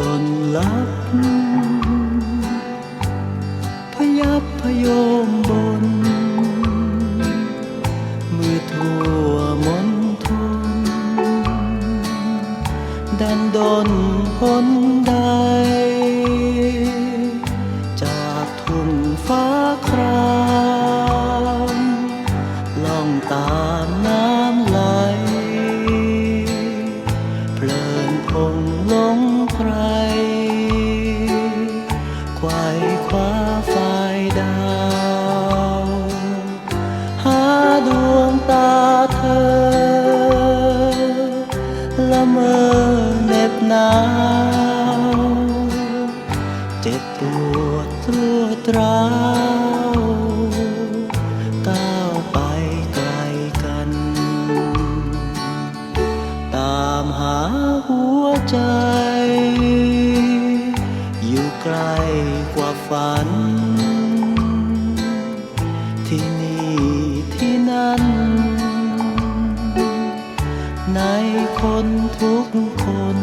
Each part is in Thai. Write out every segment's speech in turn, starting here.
จนลับ พยับพยมบน มือทั่วมนทุนดันดนพ้นได้ ดวงตาเธอ ละเมอเน็บหนาว เจ็บปวดตรวดร้าวก้าวไปไกลกัน ตามหาหัวใจ อยู่ไกลกว่าฝัน ที่นี่ นั้น ในคนทุกคน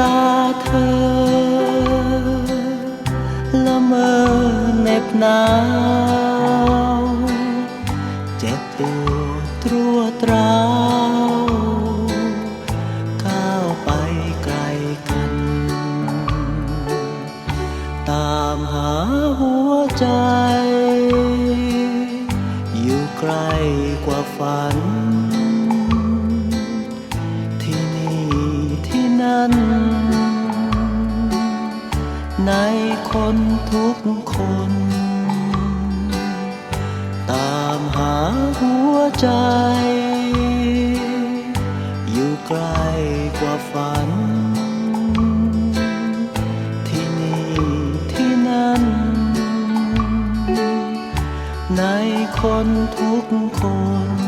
ตาเธอ ละเมอเหน็บหนาว เจ็บปวดตรวดร้าวก้าวไปไกลกัน ตามหาหัวใจ อยู่ไกลกว่าฝัน ในคนทุกคน ตามหาหัวใจ อยู่ไกลกว่าฝัน ที่นี่ที่นั่น ในคนทุกคน